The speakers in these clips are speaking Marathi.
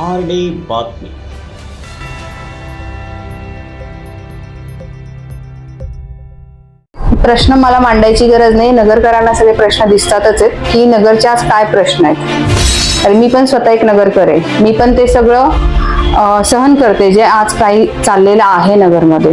आर डी बातमी. प्रश्न मला मांडायची गरज नाही. नगरकरांना सगळे प्रश्न दिसतातच आहेत. की नगरचे आज काय प्रश्न आहेत? आणि मी पण स्वतः एक नगरकर आहे. मी पण ते सगळं सहन करते जे आज काही चाललेलं आहे नगरमध्ये.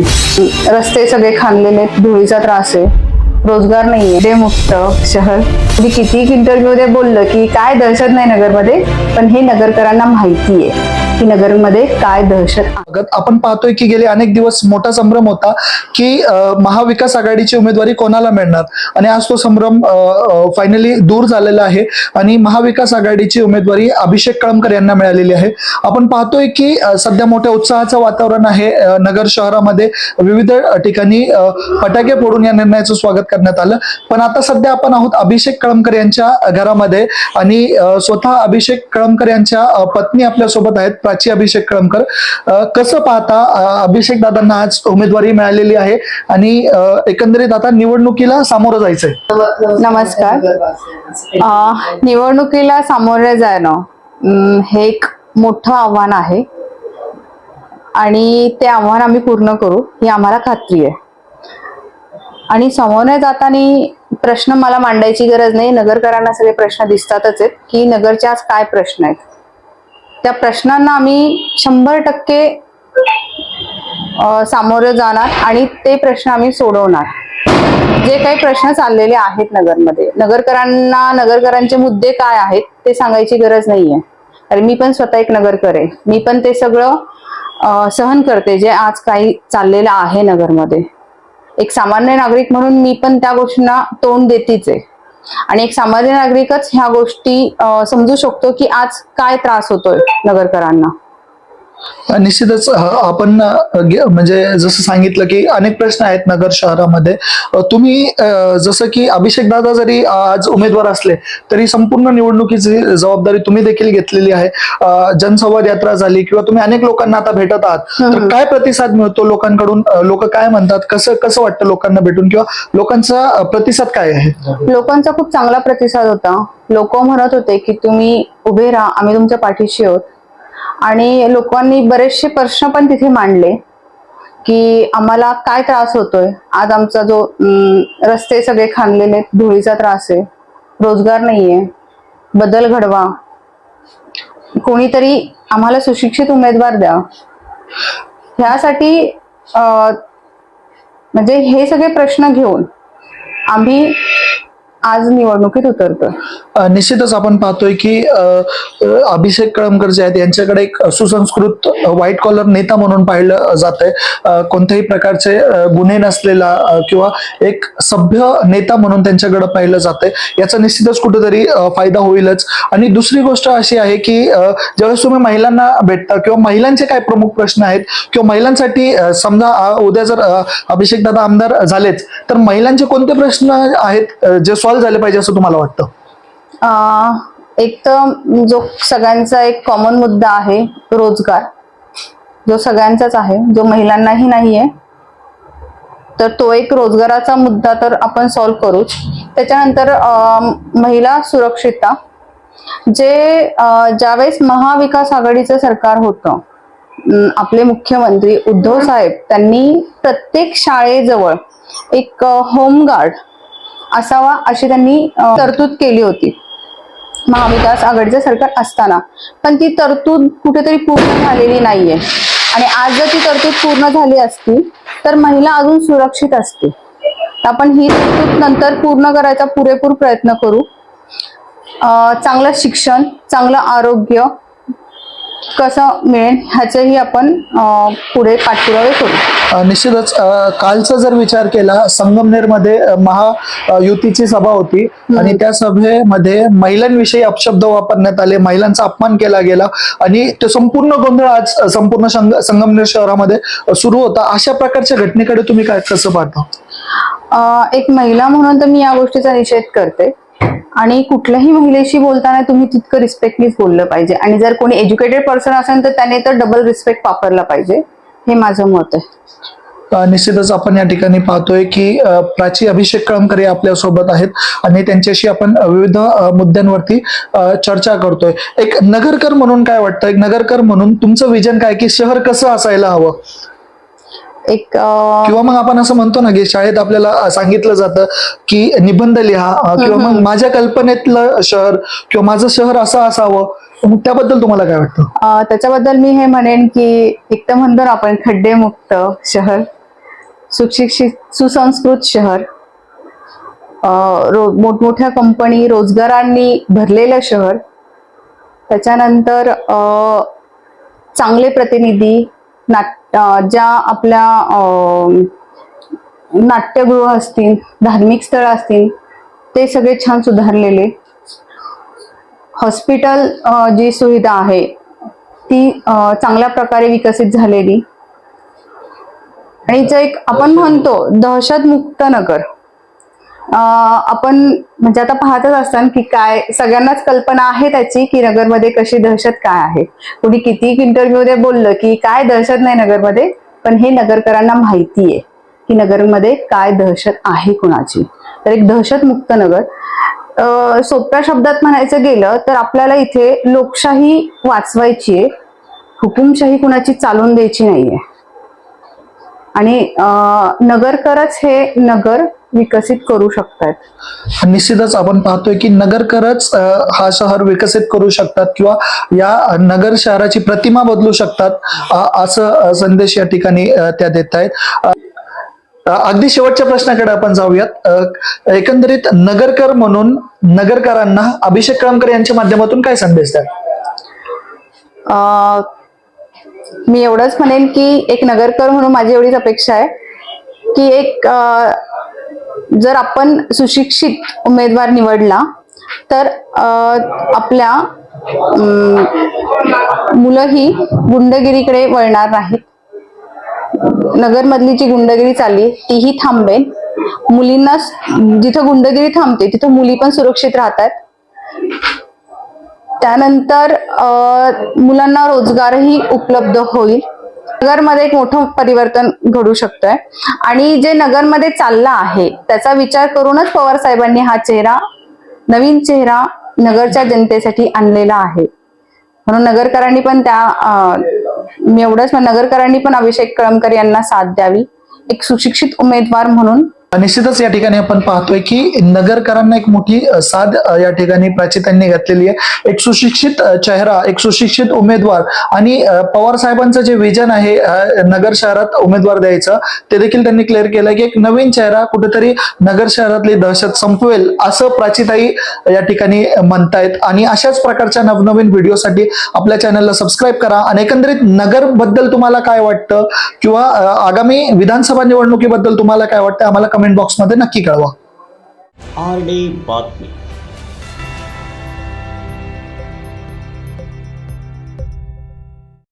रस्ते सगळे खांदलेले आहेत. धुळीचा त्रास आहे. रोजगार नाहीये. ते मुक्त शहर. मी किती इंटरव्ह्यू मध्ये बोललं की काय दहशत नाही नगरमध्ये पण हे नगरकरांना माहिती आहे की नगरमध्ये काय दहशत आपण पाहतोय की गेले अनेक दिवस मोठा संभ्रम होता की महाविकास आघाडीची उमेदवारी कोणाला मिळणार? आणि आज तो संभ्रम फायनली दूर झालेला आहे आणि महाविकास आघाडीची उमेदवारी अभिषेक कळमकर यांना मिळालेली आहे. आपण पाहतोय की सध्या मोठ्या उत्साहाचं वातावरण आहे नगर शहरामध्ये. विविध ठिकाणी फटाके फोडून या निर्णयाचं स्वागत करण्यात आलं. पण आता सध्या आपण आहोत अभिषेक कळमकर यांच्या घरामध्ये आणि स्वतः अभिषेक कळमकर यांच्या पत्नी आपल्यासोबत आहेत. प्राची अभिषेक कळमकर. कसं पाहता अभिषेक दादांना आज उमेदवारी मिळालेली आहे आणि एकंदरीत आता निवडणुकीला सामोरं जायचंय? नमस्कार. निवडणुकीला सामोरे जाणं हे एक मोठं आव्हान आहे. आणि ते आव्हान आम्ही पूर्ण करू ही आम्हाला खात्री आहे. आणि समोर जाताना प्रश्न मला मांडायची गरज नाही. नगरकरांना सगळे प्रश्न दिसतातच आहेत की नगरचे आज काय प्रश्न आहेत? त्या प्रश्नांना आम्ही शंभर टक्के सामोरं जाणार आणि ते प्रश्न आम्ही सोडवणार. जे काही प्रश्न चाललेले आहेत नगरमध्ये नगरकरांना नगरकरांचे मुद्दे काय आहेत ते सांगायची गरज नाहीये. अरे मी पण स्वतः एक नगरकर आहे. मी पण ते सगळं सहन करते जे आज काही चाललेलं आहे नगरमध्ये. एक सामान्य नागरिक म्हणून मी पण त्या गोष्टींना तोंड देतीच आहे. आणि एक सामान्य नागरिकच ह्या गोष्टी समजू शकतो की आज काय त्रास होतोय नगरकरांना. निश्चितच आपण म्हणजे जसं सांगितलं की अनेक प्रश्न आहेत नगर शहरामध्ये. तुम्ही जसं की अभिषेक दादा जरी आज उमेदवार असले तरी संपूर्ण निवडणुकीची जबाबदारी तुम्ही देखील घेतलेली आहे. जनसंवाद यात्रा झाली किंवा तुम्ही अनेक लोकांना आता भेटत आहात. तर काय प्रतिसाद मिळतो लोकांकडून? लोक काय म्हणतात? कसं कसं वाटतं लोकांना भेटून? किंवा लोकांचा प्रतिसाद काय आहे? लोकांचा खूप चांगला प्रतिसाद होता. लोक म्हणत होते की तुम्ही उभे राहा आम्ही तुमच्या पाठीशी आहोत. आणि लोकांनी बरेचसे प्रश्न पण तिथे मांडले की आम्हाला काय त्रास होतोय? आज आमचा जो रस्ते सगळे खांदलेले आहेत, धुळीचा त्रास आहे रोजगार नाहीये बदल घडवा. कोणीतरी आम्हाला सुशिक्षित उमेदवार द्या. ह्यासाठी म्हणजे हे सगळे प्रश्न घेऊन आम्ही आज निवडणुकीत उतरतोय. निश्चितच आपण पाहतोय की अभिषेक कळमकर जे आहेत यांच्याकडे एक सुसंस्कृत व्हाईट कॉलर नेता म्हणून पाहिलं जात आहे कोणत्याही प्रकारचे गुन्हे नसलेला किंवा एक सभ्य नेता म्हणून त्यांच्याकडे पाहिलं जात आहे याचा निश्चितच कुठेतरी फायदा होईलच. आणि दुसरी गोष्ट अशी आहे की ज्यावेळेस तुम्ही महिलांना भेटता किंवा महिलांचे काय प्रमुख प्रश्न आहेत किंवा महिलांसाठी समजा उद्या जर अभिषेक दादा आमदार झालेच तर महिलांचे कोणते प्रश्न आहेत जे सॉल्व्ह झाले पाहिजे असं तुम्हाला वाटतं? अं, एक तर जो सगळ्यांचा एक कॉमन मुद्दा आहे रोजगार. जो सगळ्यांचाच आहे जो महिलांनाही नाहीये तर तो एक रोजगाराचा मुद्दा तर आपण सॉल्व्ह करूच. त्याच्यानंतर अं, महिला सुरक्षितता. जे अं, ज्यावेळेस महाविकास आघाडीचं सरकार होतं अं, आपले मुख्यमंत्री उद्धव साहेब त्यांनी प्रत्येक शाळेजवळ एक होमगार्ड असावा अशी त्यांनी तरतूद केली होती. महाविकास आघाडीचं सरकार असताना. पण ती तरतूद कुठेतरी पूर्ण झालेली नाहीये. आणि आज जर ती तरतूद पूर्ण झाली असती तर महिला अजून सुरक्षित असते आपण ही तरतूद नंतर पूर्ण करायचा पुरेपूर प्रयत्न करू. चांगलं शिक्षण चांगलं आरोग्य कसं मिळेल ह्याचेही आपण पुढे पाठपुरावे करू. निश्चितच कालचा जर विचार केला संगमनेरमध्ये महायुतीची सभा होती आणि त्या सभेमध्ये महिलांविषयी अपशब्द वापरण्यात आले महिलांचा अपमान केला गेला आणि ते संपूर्ण गोंधळ आज संपूर्ण संग- संगमनेर शहरामध्ये सुरू होता. अशा प्रकारच्या घटनेकडे तुम्ही काय कसं पाहता? एक महिला म्हणून तर मी या गोष्टीचा निषेध करते. आणि कुठल्याही महिलेशी बोलताना तुम्ही तितकं रिस्पेक्टलीच बोललं पाहिजे. आणि जर कोणी एज्युकेटेड पर्सन असेल तर त्याने तर डबल रिस्पेक्ट वापरला पाहिजे. हे माझं मत आहे. निश्चितच आपण या ठिकाणी पाहतोय की प्राची अभिषेक कळमकर आपल्यासोबत आहेत आणि त्यांच्याशी आपण विविध मुद्द्यांवरती चर्चा करतोय. एक नगरकर म्हणून काय वाटतं? एक नगरकर म्हणून तुमचं विजन काय? की शहर कसं असायला हवं? एक किंवा मग आपण असं म्हणतो ना की शाळेत आपल्याला सांगितलं जातं की निबंध लिहा किंवा मग माझ्या कल्पनेतलं शहर किंवा माझं शहर असं असावं मग त्याबद्दल तुम्हाला काय वाटतं? त्याच्याबद्दल मी हे म्हणेन की एक तर म्हणतो ना आपण खड्डेमुक्त शहर सुशिक्षित सुसंस्कृत शहर मोठमोठ्या कंपनी रोजगारांनी भरलेलं शहर त्याच्यानंतर अं, चांगले प्रतिनिधी नाट ज्या आपल्या नाट्यगृह असतील धार्मिक स्थळं असतील ते सगळे छान सुधारलेले. हॉस्पिटल जी सुविधा आहे ती चांगल्या प्रकारे विकसित झालेली. आणि जे एक आपण म्हणतो दहशतमुक्त नगर. आपण म्हणजे आता पाहतच असताना की काय सगळ्यांनाच कल्पना आहे त्याची की नगरमध्ये कशी दहशत काय आहे. कोणी किती इंटरव्ह्यूमध्ये बोललं की काय दहशत नाही नगरमध्ये पण हे नगरकरांना माहिती आहे की नगरमध्ये काय दहशत आहे कुणाची. तर एक दहशतमुक्त नगर. सोप्या शब्दात म्हणायचं गेलं तर आपल्याला इथे लोकशाही वाचवायची आहे. हुकुमशाही कुणाची चालून द्यायची नाहीये. आणि नगरकरच हे नगर विकसित करू शकतात निश्चितच आपण पाहतोय की नगरकरच हा शहर विकसित करू शकतात किंवा या नगर शहराची प्रतिमा बदलू शकतात असं अ, संदेश या ठिकाणी त्या देत आहेत अगदी शेवटच्या प्रश्नाकडे आपण जाऊयात. अ, एकंदरीत नगरकर म्हणून नगरकरांना अभिषेक कळमकर यांच्या माध्यमातून काय संदेश द्याल? अ, मी एवढंच म्हणेन की एक नगरकर म्हणून माझी एवढीच अपेक्षा आहे की एक जर आपण सुशिक्षित उमेदवार निवडला तर आपल्या मुलं ही गुंडगिरीकडे वळणार नाहीत. नगरमधली जी गुंडगिरी चालली तीही थांबेल. मुलींना जिथं गुंडगिरी थांबते तिथं मुली पण सुरक्षित राहतात. त्यानंतर मुलांना रोजगारही उपलब्ध होईल. नगरमध्ये एक मोठं परिवर्तन घडू शकतोय. आणि जे नगरमध्ये चाललं आहे त्याचा विचार करूनच पवार साहेबांनी हा चेहरा नवीन चेहरा नगरच्या जनतेसाठी आणलेला आहे. म्हणून नगरकरांनी पण त्या मी एवढंच नगरकरांनी पण अभिषेक कळमकर यांना साथ द्यावी. एक सुशिक्षित उमेदवार म्हणून निश्चितच या ठिकाणी आपण पाहतोय की नगरकरांना एक मोठी साध या ठिकाणी प्राचितांनी घातलेली आहे. एक सुशिक्षित चेहरा एक सुशिक्षित उमेदवार आणि पवार साहेबांचं जे विजन आहे नगर शहरात उमेदवार द्यायचं ते देखील त्यांनी क्लिअर केलं की एक नवीन चेहरा कुठेतरी नगर शहरातली दहशत संपवेल असं प्राचीताई या ठिकाणी म्हणतायत. आणि अशाच प्रकारच्या नवनवीन व्हिडिओसाठी आपल्या चॅनलला सबस्क्राईब करा आणि एकंदरीत नगरबद्दल तुम्हाला काय वाटतं? किंवा आगामी विधानसभा निवडणुकीबद्दल तुम्हाला काय वाटतं? आम्हाला कमेंट बॉक्समध्ये नक्की कळवा. आर डी बातमी.